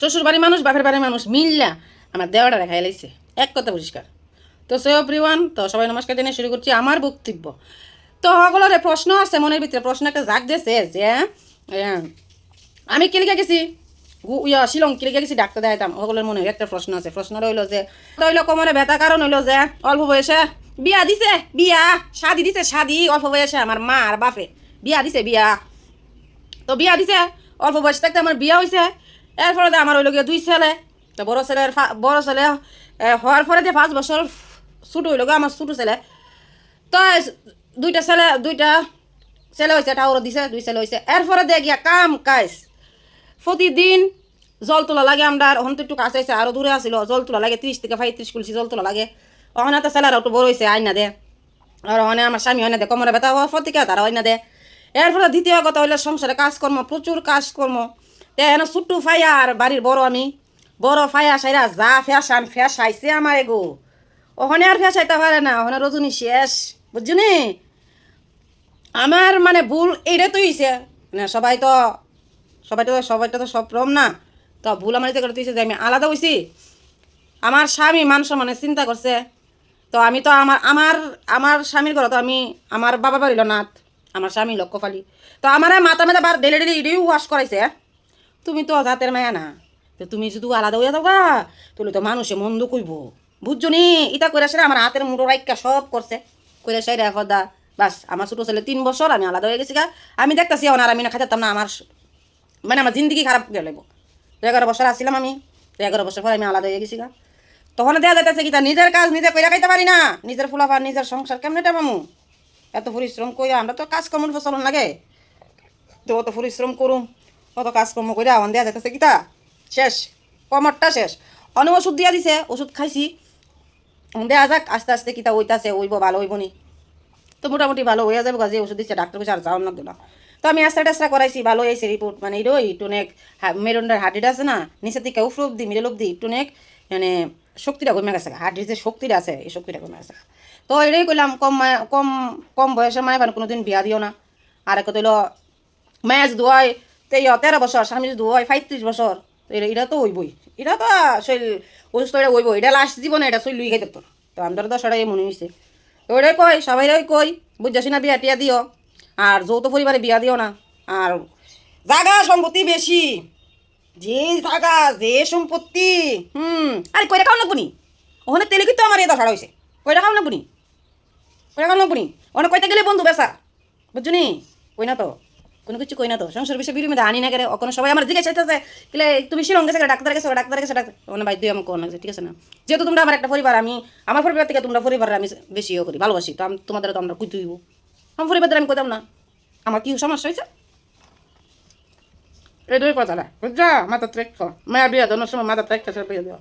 শ্বশুর বাড়ির মানুষ, বাপের বাড়ির মানুষ মিললা আমার দেওয়াটা রেখাই লাইছে। এক কথা পরিষ্কার। তো সে প্রিয়ান তো সবাই নমস্কার জানিয়ে শুরু করছি আমার বক্তব্য। তো সকলের প্রশ্ন আছে মনের ভিতরে প্রশ্ন একটা জাগ দিয়েছে যে আমি কিলিকা গেছি? ইয়া, শিলং কিলিকা গেছি? ডাক্তার দেখাইতাম। সকলের মনে একটা প্রশ্ন আছে। প্রশ্ন রইল যে রইল কোমরে ব্যথা কারণ হইল যে, অল্প বয়সে বিয়া দিছে, বিয়া, শাদি দিছে, শাদি, অল্প বয়সে আমার মা আর বাপে। বিয়া দিছে, বিয়া। তো বিয়া দিছে, অল্প বয়স থাকতে আমার বিয়া হয়েছে এরপরে আমার হইল গিয়ে দুই ছেলে। তো বড় ছেলের বড় ছেলে হওয়ার পরে যে পাঁচ বছর ছোটো হইল আমার ছোটো ছেলে। তো দুইটা ছেলে দুইটা ছেলে হয়েছে টাউর দিছে, দুই ছেলে হয়েছে এরপরে দিয়ে গিয়া কাম কাজ। প্রতিদিন জল তোলা লাগে আমরা ওখান তো একটু কাছে আছে আরও দূরে আসিল জল তোলা লাগে, ত্রিশ থেকে পঁয়ত্রিশ কুলছি জল তোলা লাগে। ওখানে তো ছেলেরা একটু বড় হয়েছে আইনা দে। আর ওখানে আমার স্বামী হয় না দে, কোমরে ব্যথা হওয়ার পর তারা হয় না দে। এরপরে দ্বিতীয় কথা হইলে সংসারে কাজকর্ম, প্রচুর কাজকর্ম। তে ছোট্টু ফাইয়া আর বাড়ির বড় আমি। বড় ফাইয়া সাইরা যা ফ্যাশান ফ্যাশাইছে আমার এগো ওখানে আর ফ্যাশাইতে পারে না, ওখানে রজনী শেষ, বুঝছনি? আমার মানে ভুল এইটা তো হইছে। মানে সবাই তো সবাই তো সবাইটা তো সব রম না। তো ভুল আমার এটা করতে যে আমি আলাদা হইছি। আমার স্বামী মানুষ মানে চিন্তা করছে। তো আমি তো আমার আমার আমার স্বামীর ঘরে তো আমি, আমার বাবা বাড়িল নাথ আমার স্বামী লক্ষ্যফালি তো আমার মাথা মাথা বার ডেলি ডেলি ইডিও ওয়াশ করাইছে। তুমি তো জাতের মায়া না। তো তুমি শুধু আলাদা হইয়া থাকা তুলে তো মানুষে মন্দ কইব। বুঝছ নি? ইটা করে আমার হাতের মুঠো রাইকা সব করছে। করে সেরা দা বাস, আমার ছোটো ছেলে তিন বছর, আমি আলাদা হয়ে গেছি গা। আমি দেখতেছি এখন আর আমি না খাইতাম না, আমার মানে আমার জিন্দগি খারাপ করে লাগবো এগারো বছর আসছিলাম আমি এগারো বছর পর আমি আলাদা হয়ে গেছি গা। তখন দেওয়া যাইতেছে কি, তা নিজের কাজ নিজে কইরা খাইতে পারি না। নিজের ফুলাফার, নিজের সংসার কেমনে পামু এত পরিশ্রম কইরা আমরা তো কাজ কর্ম ফসলন লাগে। তো অত পরিশ্রম করুম। অত কাজকর্ম কইরা এখন দেওয়া যাইতেছে। কিতা? শেষ। কমরটা শেষ। অনেক ওষুধ দিয়া দিছে, ওষুধ খাইছি। দেওয়া যাক, আস্তে আস্তে কিতা ওইতাছে ওইব ভালো হইব নি। তো মোটামুটি ভালো হয়ে যাবে যে ওষুধ দিচ্ছে ডাক্তার কাছে আর যাওয়ার না। দিলাম তো আমি আস্তে টেস্টা করাইছি, ভালো হয়েছে রিপোর্ট মানে এরো টুনেক মেরুন্ডার হার্টিটা আছে না, নিচের থেকে উফর অব্দি মিডল অব্দি টুনেক মানে শক্তিটা কমে গেছে হার্টির যে শক্তিটা আছে, এই শক্তিটা কমে গেছে তো এটাই করলাম কম কম কম বয়সে মায় কোনো কোনোদিন বিয়া দিও না। আর এক হইল মায়া যদি তেই তেরো বছর স্বামী যদি হয় পঁয়ত্রিশ বছর তো এটা তো হইবই। এটা তো শৈল অসুস্থ এটা হইব এটা লাস্ট জীবনে এটা শৈল লুই খাইতে তো তো আমাদের তো সেটাই মনে হয়েছে তো কই সবাই কই বুঝছি না বিয়া টিয়া দিও আর যৌথ পরিবারে বিয়া দিও না। আর জাগা সম্পত্তি বেশি যে জাগা, যে সম্পত্তি, হুম। আরে কইরা খাও না? বুনি ওখানে তেলে কিন্তু আমার এটা ছাড়া হয়েছে কইরা খাও না? বুনি কইরা খাও না? বুনি ওখানে কইতে গেলে বন্ধু বেসা বুঝছ নি? কই না তো। কোনো কিছু কই না তো। সংসার বিষয়ে বিরুদ্ধে মধ্যে আনি না করে ওখানে সবাই আমার জিজ্ঞাসা চাইতেছে। কিলে তুমি শিলং গেছে ডাক্তার গেছে ডাক্তার। গেছে ডাক্তার ওখানে বাইদ্য আমাকে কোন লাগছে, ঠিক আছে না? যেহেতু তোমরা আমার একটা পরিবার, আমি, আমার পরিবার থেকে তোমরা পরিবারে আমি বেশি ইয়ে করি, ভালোবাসি। তো আমি তোমাদের তো আমরা কুই তুইব আমার পরিবারের আমি কইতাম না। আমার কি সমস্যা হয়েছে? এটাই কথা না বুঝছা? মাথা ট্রেক মায়া বিয়া দেওয়ার সময় মাথা ট্রেক বিয়ে দেওয়া